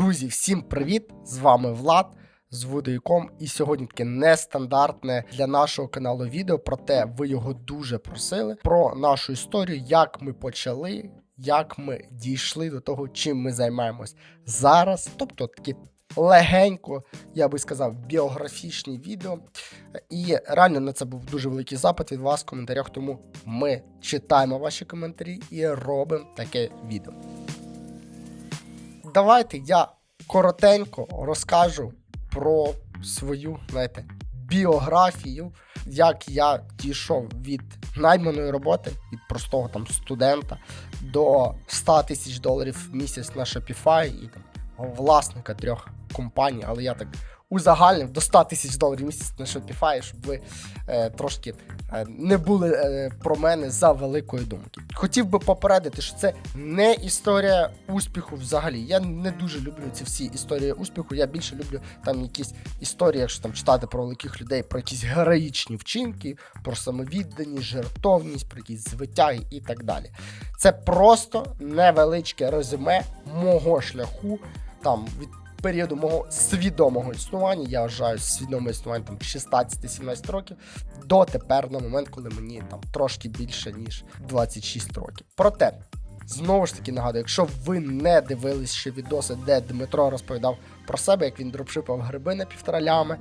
Друзі, всім привіт! З вами Влад з Вудойком. І сьогодні таке нестандартне для нашого каналу відео. Проте ви його дуже просили про нашу історію, як ми почали, як ми дійшли до того, чим ми займаємось зараз. Тобто такі легенько, я би сказав, біографічні відео. І реально на це був дуже великий запит від вас в коментарях. Тому ми читаємо ваші коментарі і робимо таке відео. Давайте я коротенько розкажу про свою знаєте, біографію, як я дійшов від найманої роботи, від простого там студента до 100 тисяч доларів в місяць на Shopify і там власника трьох компаній, але я так узагальнив до 100 тисяч доларів місяць на Shopify, щоб ви е, трошки е, не були е, про мене за великої думки. Хотів би попередити, що це не історія успіху взагалі. Я не дуже люблю ці всі історії успіху. Я більше люблю там якісь історії, якщо там читати про великих людей, про якісь героїчні вчинки, про самовідданість, жертовність, про якісь звитяги і так далі. Це просто невеличке резюме мого шляху там від періоду мого свідомого існування, я вважаю свідоме існування там 16-17 років, до тепер на момент, коли мені там трошки більше ніж 26 років. Проте. Знову ж таки нагадую, якщо ви не дивились ще відоси, де Дмитро розповідав про себе, як він дропшипав гриби на півтора лями,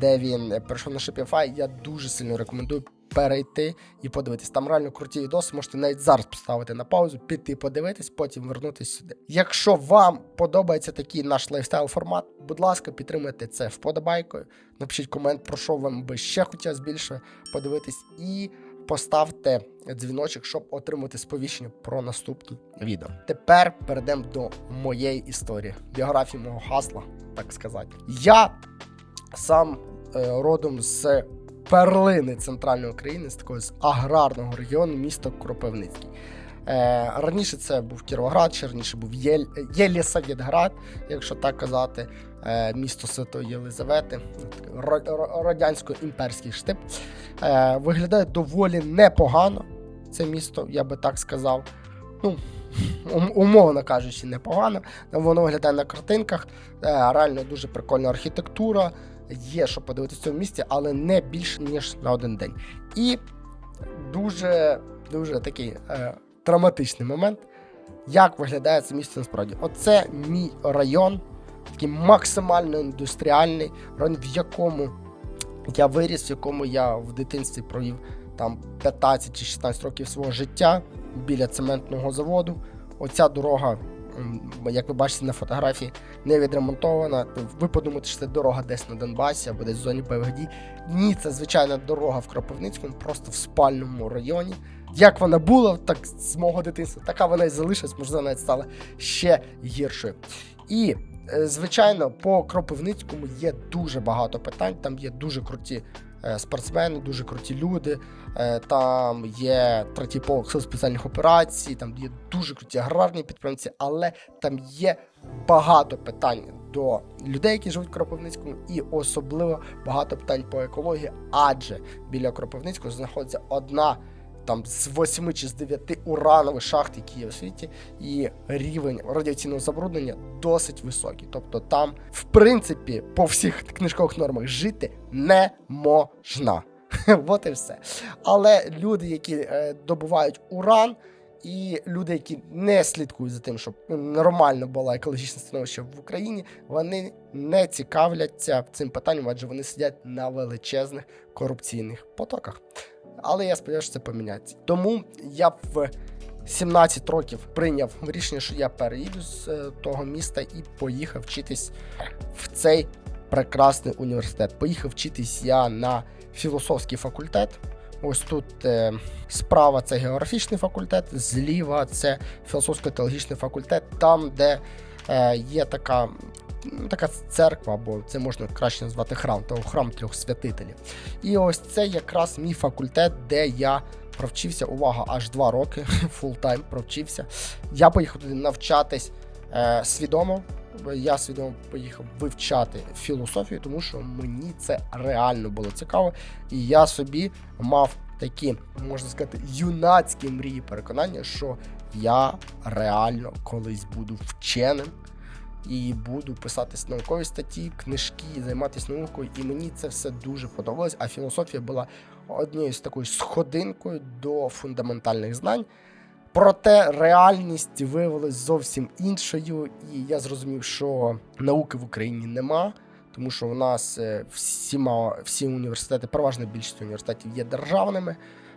де він перейшов на Shopify, я дуже сильно рекомендую перейти і подивитись. Там реально круті відоси, можете навіть зараз поставити на паузу, піти подивитись, потім вернутися сюди. Якщо вам подобається такий наш лайфстайл формат, будь ласка, підтримайте це вподобайкою. Напишіть комент, про що вам би ще хотілося більше подивитись, і поставте дзвіночок, щоб отримати сповіщення про наступні відео. Тепер перейдемо до моєї історії, біографії мого гасла, так сказати. Я сам е, родом з перлини центральної України, з такого з аграрного регіону, місто Кропивницький. Е, Раніше це був Кіровоград, ще раніше був Єль... Єлісаветград, якщо так казати, е, місто Святої Єлизавети, радянсько-імперський штип. Е, Виглядає доволі непогано. Це місто, я би так сказав. Ну, Умовно кажучи, непогано. Воно виглядає на картинках. Е, реально дуже прикольна архітектура є, що подивитися в цьому місці, але не більше ніж на один день. І дуже дуже такий е, драматичний момент, як виглядає це місце насправді. Оце мій район, такий максимально індустріальний район, в якому я виріс, в якому я в дитинстві провів там 15 чи 16 років свого життя біля цементного заводу. Оця дорога як ви бачите на фотографії, не відремонтована. Ви подумаєте, що це дорога десь на Донбасі або десь в зоні бойових. Ні, це звичайна дорога в Кропивницькому, просто в спальному районі. Як вона була, так з мого дитинства, така вона і залишилась, можливо, навіть стала ще гіршою. І, е, звичайно, по Кропивницькому є дуже багато питань, там є дуже круті спортсмени, дуже круті люди. Е, там є третій полк сил спеціальних операцій, там є дуже круті аграрні підприємці, але там є багато питань до людей, які живуть в Кропивницькому, і особливо багато питань по екології, адже біля Кропивницького знаходиться одна там з 8 чи з 9 уранових шахт, які є у світі, і рівень радіаційного забруднення досить високий. Тобто там, в принципі, по всіх книжкових нормах жити не можна. От і все. Але люди, які е, добувають уран, і люди, які не слідкують за тим, щоб нормально була екологічне становище в Україні, вони не цікавляться цим питанням, адже вони сидять на величезних корупційних потоках але я сподіваюся, що це поміняється. Тому я в 17 років прийняв рішення, що я переїду з е, того міста і поїхав вчитись в цей прекрасний університет. Поїхав вчитись я на філософський факультет. Ось тут е, справа це географічний факультет, зліва це філософсько-теологічний факультет, там, де е, є така така церква, або це можна краще назвати храм, того храм трьох святителів. І ось це якраз мій факультет, де я провчився, увага, аж два роки, фултайм провчився. Я поїхав туди навчатись е, свідомо. Я свідомо поїхав вивчати філософію, тому що мені це реально було цікаво. І я собі мав такі, можна сказати, юнацькі мрії переконання, що я реально колись буду вченим і буду писати наукові статті, книжки, займатися наукою. І мені це все дуже подобалось. А філософія була однією з такою сходинкою до фундаментальних знань. Проте реальність виявилась зовсім іншою, і я зрозумів, що науки в Україні нема, тому що у нас е, всіма всі університети, переважна більшість університетів є державними.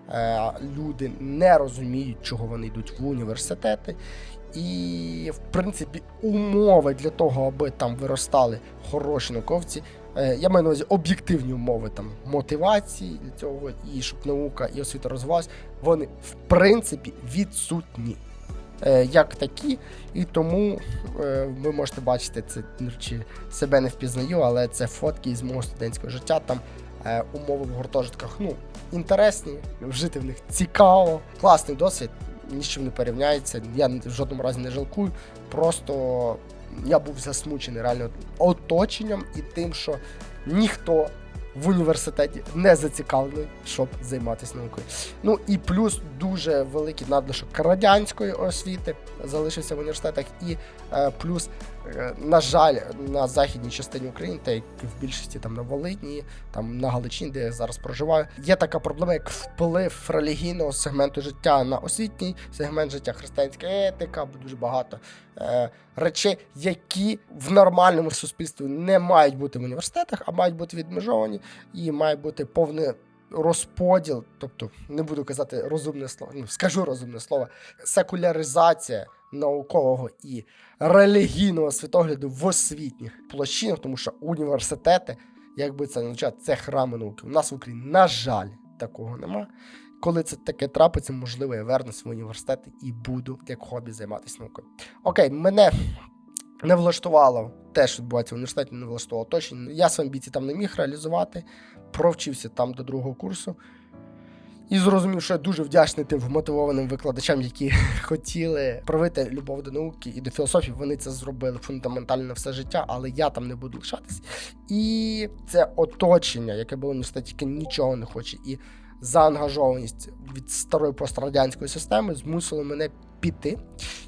Е, Люди не розуміють, чого вони йдуть в університети. І, в принципі, умови для того, аби там виростали хороші науковці. е, Я маю на увазі об'єктивні умови там мотивації для цього, і щоб наука і освіта розвивалась, вони в принципі відсутні. Е, Як такі, і тому е, ви можете бачити це ну, чи себе не впізнаю, але це фотки із мого студентського життя. Там умови в гуртожитках ну, інтересні, жити в них цікаво, класний досвід, ні з чим не порівняється. Я в жодному разі не жалкую. Просто я був засмучений реально оточенням і тим, що ніхто в університеті не зацікавлений, щоб займатися наукою. Ну і плюс дуже великий надлишок радянської освіти залишився в університетах, і е, плюс, е, на жаль, на західній частині України, та як в більшості там на Волині, там на Галичині, де я зараз проживаю, є така проблема, як вплив релігійного сегменту життя на освітній сегмент життя, християнська етика, дуже багато речей, які в нормальному суспільстві не мають бути в університетах, а мають бути відмежовані, і має бути повне розподіл, тобто не буду казати розумне слово, ну скажу розумне слово, секуляризація наукового і релігійного світогляду в освітніх площинах, тому що університети, як би це не означало, це храми науки. У нас в Україні, на жаль, такого нема. Коли це таке трапиться, можливо, я вернусь в університет і буду як хобі займатися наукою. Окей, мене не влаштувало те, що відбувається в університеті, не влаштувало точно. Я свої амбіції там не міг реалізувати, провчився там до другого курсу. І зрозумів, що я дуже вдячний тим вмотивованим викладачам, які хотіли проявити любов до науки і до філософії. Вони це зробили фундаментально все життя, але я там не буду лишатись. І це оточення, яке було в університеті, яке нічого не хоче. І заангажованість від старої пострадянської системи змусило мене піти.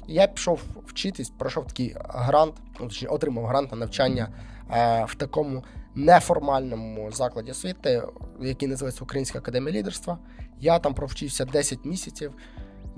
Я пішов вчитись, пройшов такий грант, ну, точніше, отримав грант на навчання е, в такому неформальному закладі освіти, який називається Українська академія лідерства. Я там провчився 10 місяців.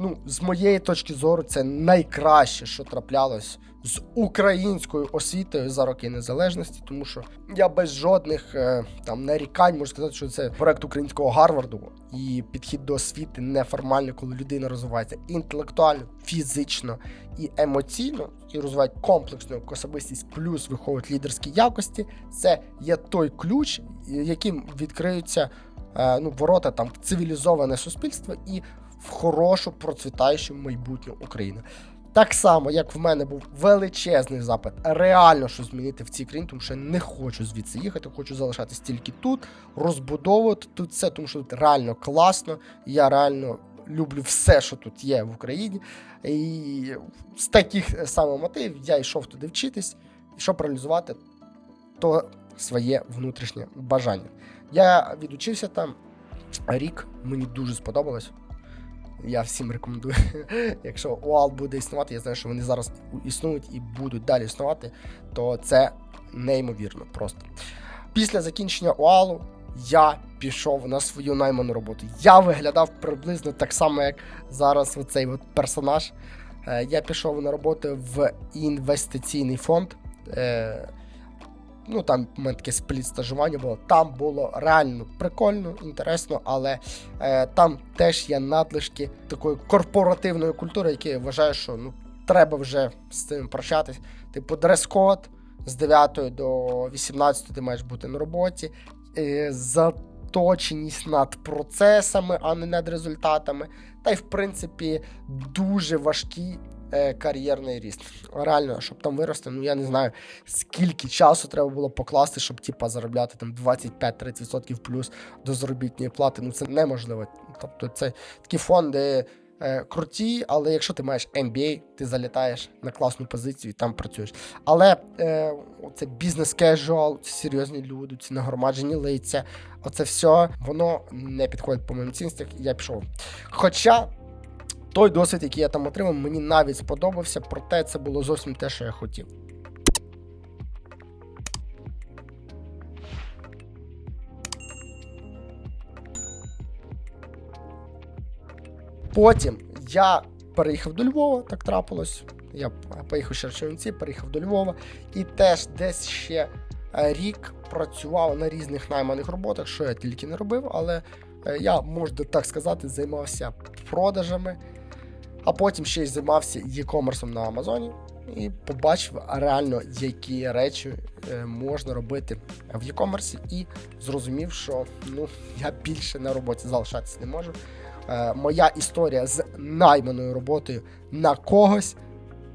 Ну, з моєї точки зору, це найкраще, що траплялось з українською освітою за роки незалежності, тому що я без жодних е, там нарікань можу сказати, що це проект українського Гарварду і підхід до освіти неформальний, коли людина розвивається інтелектуально, фізично і емоційно, і розвиває комплексну особистість, плюс виховують лідерські якості. Це є той ключ, яким відкриються е, ну, ворота там в цивілізоване суспільство і в хорошу процвітаючу майбутню України. Так само, як в мене був величезний запит, реально що змінити в цій країні, тому що я не хочу звідси їхати, хочу залишатись тільки тут, розбудовувати тут все, тому що тут реально класно. Я реально люблю все, що тут є в Україні. І з таких саме мотивів я йшов туди вчитись, щоб реалізувати то своє внутрішнє бажання. Я відучився там рік, мені дуже сподобалось. Я всім рекомендую. Якщо УАЛ буде існувати, я знаю, що вони зараз існують і будуть далі існувати, то це неймовірно просто. Після закінчення УАЛу я пішов на свою найману роботу. Я виглядав приблизно так само, як зараз оцей от персонаж. Е, Я пішов на роботу в інвестиційний фонд. Ну, там у мене таке спліт стажування було. Там було реально прикольно, інтересно, але е, там теж є надлишки такої корпоративної культури, які я вважаю, що ну, треба вже з цим прощатись. Типу, дрес-код з 9 до 18 ти маєш бути на роботі, е, заточеність над процесами, а не над результатами. Та й, в принципі, дуже важкі е, кар'єрний ріст. Реально, щоб там вирости, ну я не знаю, скільки часу треба було покласти, щоб типа заробляти там 25-30% плюс до заробітної плати. Ну це неможливо. Тобто, це такі фонди. е, Круті, але якщо ти маєш MBA, ти залітаєш на класну позицію і там працюєш. Але е, це бізнес кежуал, це серйозні люди, це нагромаджені лиця. Оце все воно не підходить по моїм цінностях, і я пішов. Хоча той досвід, який я там отримав, мені навіть сподобався, проте це було зовсім те, що я хотів. Потім я переїхав до Львова, так трапилось. Я поїхав ще Черчевинці, переїхав до Львова і теж десь ще е, рік працював на різних найманих роботах, що я тільки не робив, але е, я можна так сказати, займався продажами а потім ще й займався e-commerce на Амазоні і побачив реально, які речі е, можна робити в e-commerce і зрозумів, що ну, я більше на роботі залишатися не можу. Е, моя історія з найманою роботою на когось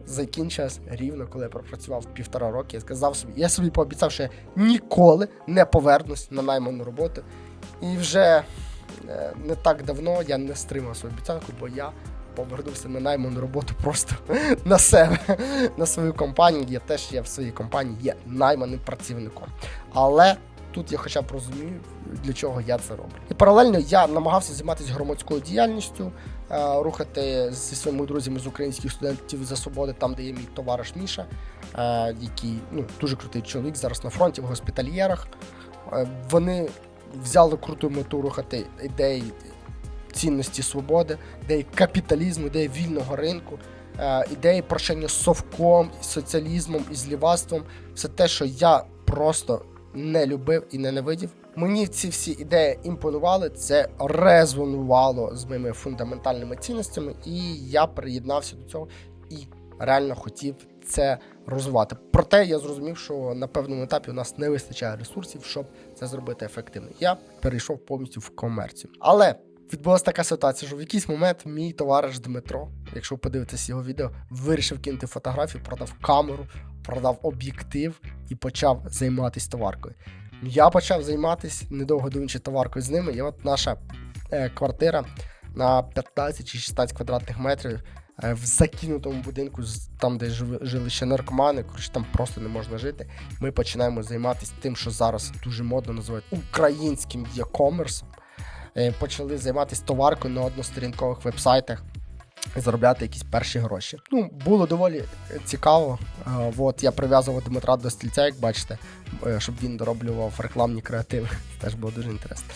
закінчилась рівно, коли я пропрацював півтора роки. Я сказав собі, я собі пообіцяв, що я ніколи не повернусь на найману роботу. І вже е, не так давно я не стримав свою обіцянку, бо я повернувся на найману роботу просто на себе, на свою компанію. Я теж є в своїй компанії є найманим працівником. Але тут я хоча б розумію, для чого я це роблю. І паралельно я намагався займатися громадською діяльністю, е, рухати зі своїми друзями з українських студентів за свободи, там де є мій товариш Міша, е, який ну, дуже крутий чоловік зараз на фронті в госпітальєрах. Е, вони взяли круту мету рухати ідеї цінності свободи, ідеї капіталізму, ідеї вільного ринку, ідеї прощення з совком, соціалізмом і злівацтвом. Все те, що я просто не любив і ненавидів. Мені ці всі ідеї імпонували, це резонувало з моїми фундаментальними цінностями, і я приєднався до цього і реально хотів це розвивати. Проте я зрозумів, що на певному етапі у нас не вистачає ресурсів, щоб це зробити ефективно. Я перейшов повністю в комерцію. Але відбулася така ситуація, що в якийсь момент мій товариш Дмитро, якщо ви подивитесь його відео, вирішив кинути фотографію, продав камеру, продав об'єктив і почав займатися товаркою. Я почав займатися недовго думаючи товаркою з ними, і от наша е, квартира на 15 чи 16 квадратних метрів е, в закинутому будинку, там, де жили ще наркомани, коротше, там просто не можна жити. Ми починаємо займатися тим, що зараз дуже модно називають українським e-commerce. Е, почали займатися товаркою на односторінкових вебсайтах заробляти якісь перші гроші. Ну, було доволі цікаво. Е, от я прив'язував Дмитра до стільця, як бачите, е, щоб він дороблював рекламні креативи. Теж було дуже інтересно.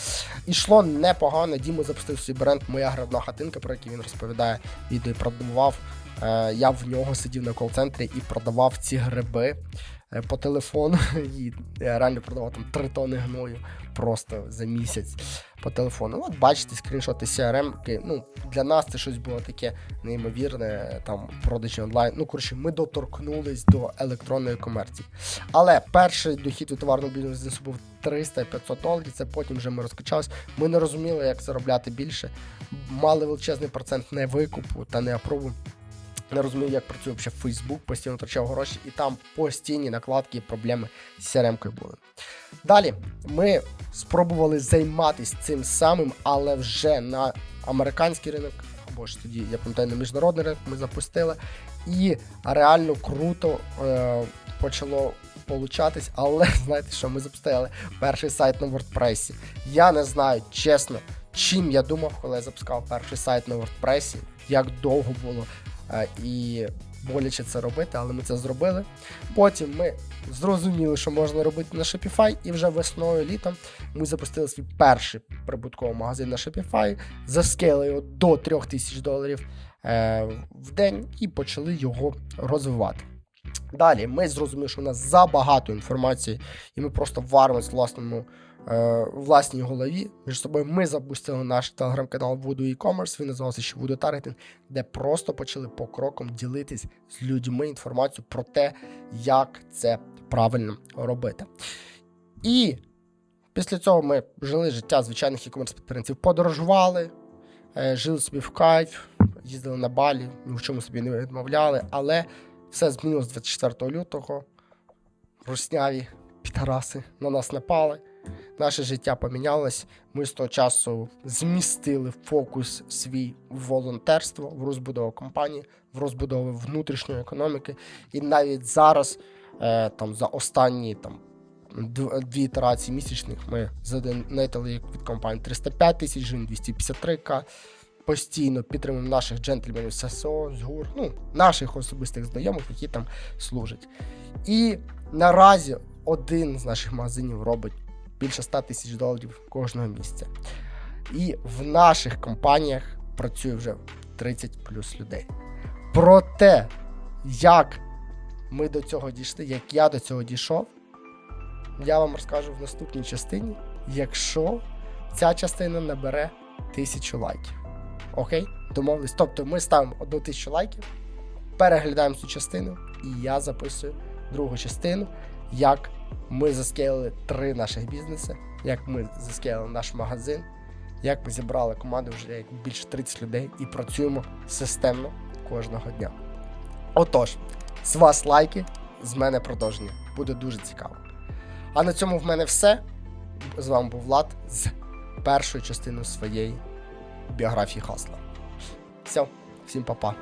Ішло непогано. Дімо запустив свій бренд Моя грибна хатинка, про який він розповідає, відео продавав. Е, я в нього сидів на кол-центрі і продавав ці гриби. Е, по телефону і реально продавав там 3 тони гною просто за місяць по телефону. От бачите, скріншоти CRM. Ну, Для нас це щось було таке неймовірне, там продажі онлайн. Ну, коротше, ми доторкнулись до електронної комерції. Але перший дохід від товарного бізнесу був 300-500 доларів. Це потім вже ми розкачалися. Ми не розуміли, як заробляти більше. Мали величезний процент не викупу та не не розумів, як працює взагалі Фейсбук, постійно втрачав гроші, і там постійні накладки і проблеми з crm були. Далі ми спробували займатися цим самим, але вже на американський ринок, або ж тоді, я пам'ятаю, на міжнародний ринок ми запустили. І реально круто е, почало получатись, але знаєте, що ми запустили перший сайт на WordPress. Я не знаю, чесно, чим я думав, коли я запускав перший сайт на WordPress, як довго було і боляче це робити, але ми це зробили. Потім ми зрозуміли, що можна робити на Shopify, і вже весною літом ми запустили свій перший прибутковий магазин на Shopify, заскели його до 3000 доларів е, в день і почали його розвивати. Далі ми зрозуміли, що у нас забагато інформації, і ми просто варимось в власному власній голові. Між собою ми запустили наш телеграм-канал Voodoo e-commerce, він називався ще Voodoo Targeting, де просто почали по крокам ділитись з людьми інформацією про те, як це правильно робити. І після цього ми жили життя звичайних e-commerce підприємців, подорожували, е, жили собі в кайф, їздили на балі, ні в чому собі не відмовляли, але все змінилось 24 лютого. Русняві підараси на нас напали наше життя помінялось. Ми з того часу змістили фокус свій в волонтерство, в розбудову компанії, в розбудову внутрішньої економіки. І навіть зараз, е, там за останні там. Дві ітерації місячних ми задонатили від компанії 305 тисяч гривень, 253к. Постійно підтримуємо наших джентльменів ССО, з ГУР, ну, наших особистих знайомих, які там служать. І наразі один з наших магазинів робить більше 100 тисяч доларів кожного місця. І в наших компаніях працює вже 30 плюс людей. Про те, як ми до цього дійшли, як я до цього дійшов, я вам розкажу в наступній частині, якщо ця частина набере тисячу лайків. Окей? Домовились. Тобто ми ставимо одну тисячу лайків, переглядаємо цю частину, і я записую другу частину, як ми заскеїли три наших бізнеси, як ми заскеїли наш магазин, як ми зібрали команду вже як більше 30 людей і працюємо системно кожного дня. Отож, з вас лайки, з мене продовження. Буде дуже цікаво. А на цьому в мене все. З вами був Влад з першою частиною своєї біографії Хасла. Все, всім па-па.